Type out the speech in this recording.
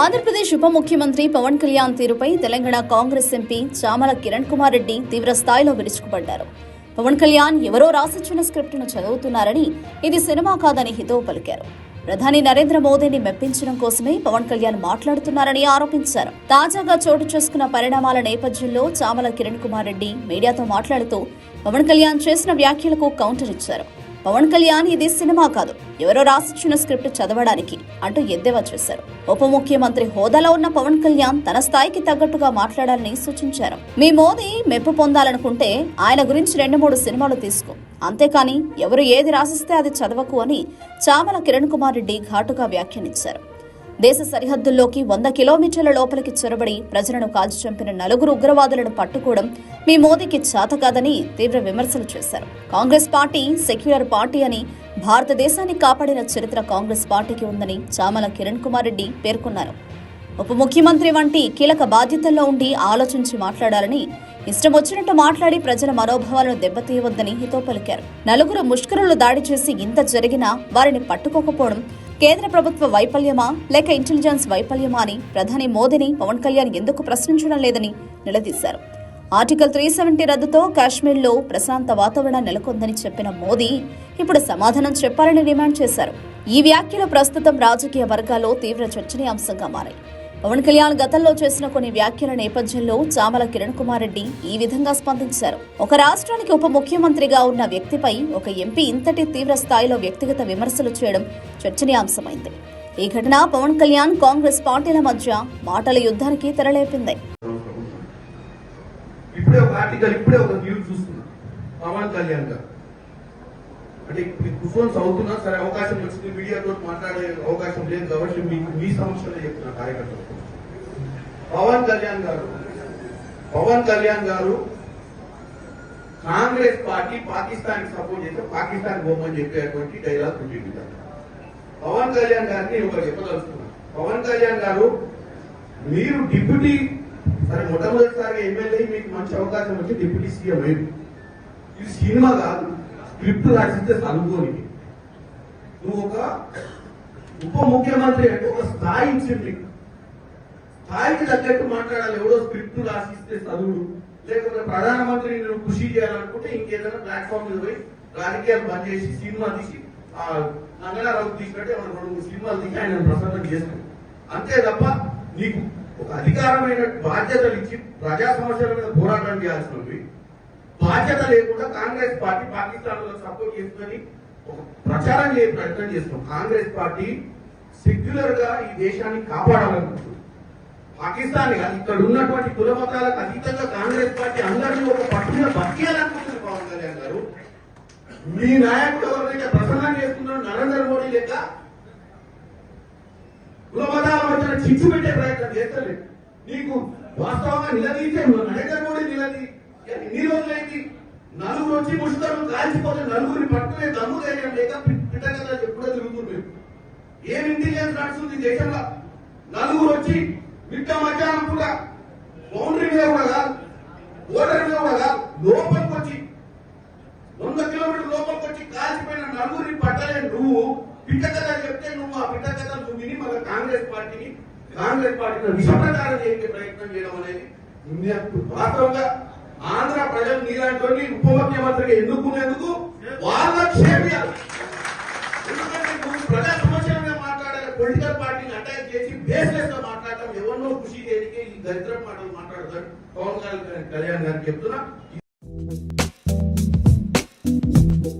ఆంధ్రప్రదేశ్ ఉప ముఖ్యమంత్రి పవన్ కళ్యాణ్ తీరుపై తెలంగాణ కాంగ్రెస్ ఎంపీ చామల కిరణ్ కుమార్ రెడ్డి తీవ్ర స్థాయిలో విరుచుకుపడ్డారు. పవన్ కళ్యాణ్ ఎవరో రాసిచ్చిన స్క్రిప్టును చదువుతున్నారని ఇది సినిమా కాదని హితవు పలికారు. ప్రధాని నరేంద్ర మోదీని మెప్పించడం కోసమే పవన్ కళ్యాణ్ మాట్లాడుతున్నారని ఆరోపించారు. తాజాగా చోటు చేసుకున్న పరిణామాల నేపథ్యంలో చామల కిరణ్ కుమార్ రెడ్డి మీడియాతో మాట్లాడుతూ పవన్ కళ్యాణ్ చేసిన వ్యాఖ్యలకు కౌంటర్ ఇచ్చారు. పవన్ కళ్యాణ్ ఇది సినిమా కాదు. ఎవరో రాసిచ్చిన స్క్రిప్ట్ చదవడానికి అంటూ ఎద్దేవా చేశారు. ఉప ముఖ్యమంత్రి హోదాలో ఉన్న పవన్ కళ్యాణ్ తన స్థాయికి తగ్గట్టుగా మాట్లాడాలని సూచించారు. మీ మోదీ మెప్పు పొందాలనుకుంటే ఆయన గురించి రెండు మూడు సినిమాలు తీసుకో. అంతేకాని ఎవరు ఏది రాసిస్తే అది చదవకు అని చామల కిరణ్ కుమార్ రెడ్డి ఘాటుగా వ్యాఖ్యానించారు. దేశ సరిహద్దుల్లోకి వంద కిలోమీటర్ల లోపలికి చొరబడి ప్రజలను కాల్చి చంపిన నలుగురు ఉగ్రవాదులను పట్టుకోవడం మీ మోదీకి చేత కాదని తీవ్ర విమర్శలు చేశారు. కాంగ్రెస్ పార్టీ సెక్యులర్ పార్టీ అని భారతదేశాన్ని కాపాడిన చరిత్ర కాంగ్రెస్ పార్టీకి ఉందని చామల కిరణ్ కుమార్ రెడ్డి పేర్కొన్నారు. ఉప ముఖ్యమంత్రి వంటి కీలక బాధ్యతల్లో ఉండి ఆలోచించి మాట్లాడాలని ఇష్టం వచ్చినట్టు మాట్లాడి ప్రజల మనోభావాలను దెబ్బతీయవద్దని హితో పలికారు. నలుగురు ముష్కరులు దాడి చేసి ఇంత జరిగినా వారిని పట్టుకోకపోవడం కేంద్ర ప్రభుత్వ వైఫల్యమా? లేక ఇంటెలిజెన్స్ వైఫల్యమా అని ప్రధాని మోదీని పవన్ కళ్యాణ్ ఎందుకు ప్రశ్నించడం లేదని నిలదీశారు. ఆర్టికల్ త్రీ సెవెంటీ రద్దుతో కాశ్మీర్లో ప్రశాంత వాతావరణం నెలకొందని చెప్పిన మోదీ ఇప్పుడు సమాధానం చెప్పాలని డిమాండ్ చేశారు. ఈ వ్యాఖ్యలు ప్రస్తుతం రాజకీయ వర్గాల్లో తీవ్ర చర్చనీయాంశంగా మారాయి. పవన్ కళ్యాణ్ గతంలో చేసిన కొన్ని వ్యాఖ్యల నేపథ్యంలో చామల కిరణ్ కుమార్ రెడ్డి ఈ విధంగా స్పందించారు. ఒక రాష్ట్రానికి ఉప ముఖ్యమంత్రిగా ఉన్న వ్యక్తిపై ఒక ఎంపీ ఇంతటి తీవ్ర స్థాయిలో వ్యక్తిగత విమర్శలు చేయడం చర్చనీయాంశమైంది. ఈ ఘటన పవన్ కళ్యాణ్ కాంగ్రెస్ పార్టీల మధ్య మాటల యుద్ధానికి తెరలేపింది. ఇప్పుడే ఒక ఆర్టికల్ ఇప్పుడే ఒక న్యూస్ చూస్తున్నా. పవన్ కళ్యాణ్ గారు. అంటే ఇప్పుడు కూర్చొని చదువుతున్నా సరే అవకాశం వచ్చింది మీడియాతో మాట్లాడే అవకాశం లేదు కాబట్టి మీకు మీ సమస్యలే చెప్తున్నా కార్యకర్తలు. పవన్ కళ్యాణ్ గారు పవన్ కళ్యాణ్ గారు కాంగ్రెస్ పార్టీ పాకిస్తాన్ సపోర్ట్ చేస్తే పాకిస్తాన్ బొమ్మని చెప్పేటువంటి డైలాగ్ ఉంటుంది పవన్ కళ్యాణ్ గారిని నేను ఒకటి చెప్పదలుచుకున్నాను పవన్ కళ్యాణ్ గారు మీరు డిప్యూటీ సరే మొట్టమొదటిసారిగా ఎమ్మెల్యే మీకు మంచి అవకాశం వచ్చి డిప్యూటీ సీఎం అయింది ఇది సినిమా కాదు. స్క్రిప్ట్ రాసిస్తే చదువుకోని నువ్వు ఒక ఉప ముఖ్యమంత్రి అంటే ఒక స్థాయి ఇచ్చింది. స్థాయికి తగ్గట్టు మాట్లాడాలి. ఎవడో స్క్రిప్ట్ రాసిస్తే చదువుడు. లేకపోతే ప్రధానమంత్రి నువ్వు కృషి చేయాలనుకుంటే ఇంకేదైనా ప్లాట్ఫామ్ మీద పోయి రాజకీయాలు బంద్ చేసి సినిమా తీసి ఆ నంగనారావు తీసుకుంటే మనం రెండు మూడు సినిమాలు తీసి ఆయన ప్రసన్నం చేస్తాడు. అంతే తప్ప నీకు ఒక అధికారమైన బాధ్యతలు ఇచ్చి ప్రజా సమస్యల మీద పోరాటం చేయాల్సినవి బాధ్యత లేకుండా కాంగ్రెస్ పార్టీ పాకిస్తాన్లో సపోర్ట్ చేసుకొని ఒక ప్రచారం చేయ ప్రయత్నం చేస్తున్నాం. కాంగ్రెస్ పార్టీ సెక్యులర్గా ఈ దేశాన్ని కాపాడాలనుకుంటుంది. పాకిస్తాన్ ఇక్కడ ఉన్నటువంటి కుల మతాలకు అతీతంగా కాంగ్రెస్ పార్టీ అందరినీ ఒక పట్టున బతికేయాలనుకుంటుంది పవన్ కళ్యాణ్ గారు. మీ నాయకుడు ఎవరైతే ప్రసన్నం చేస్తున్నాడు నరేంద్ర మోడీ లెక్క కుల మతాల మధ్యన చిచ్చు పెట్టే ప్రయత్నం చేస్తలేదు. నీకు వాస్తవంగా నిలదీసే నరేంద్ర మోడీ నిలదీ ఎన్ని రోజులైంది నలుగురు వచ్చి ముష్కరు కాల్చిపోతే నలుగురిని పట్టుకునే దమ్ము ధైర్యం లేక పిట్టగదా ఎప్పుడో తిరుగుతుంది ఏం ఇంటెలిజెన్స్ నడుస్తుంది దేశంలో. నలుగురు వచ్చి మిట్ట మధ్యాహ్నం కూడా బౌండరీ మీద కూడా కాదు ఓటర్ మీద కూడా కాదు లోపలికి వచ్చి వంద కిలోమీటర్ లోపలికి వచ్చి కాల్చిపోయిన నలుగురిని పట్టలేని నువ్వు పిట్ట కథ చెప్తే నువ్వు ఆ పిట్ట కథ నువ్వు విని మన కాంగ్రెస్ పార్టీని కాంగ్రెస్ పార్టీని విషప్రచారం చేసే ప్రయత్నం చేయడం అనేది వాస్తవంగా ఆంధ్ర ప్రజలు నీలాంటి ఉప ముఖ్యమంత్రిగా ఎన్నుకునేందుకు వాళ్ళ క్షేమియాలి ఎందుకంటే నువ్వు ప్రజా సమస్యలుగా మాట్లాడాలి పొలిటికల్ పార్టీని అటాక్ చేసి బేస్లెస్గా మాట్లాడటం ఎవరినో ఖుషి దేనికి ఈ దరిద్రం మాటలు మాట్లాడతాడు పవన్ కళ్యాణ్ కళ్యాణ్ గారికి చెప్తున్నా.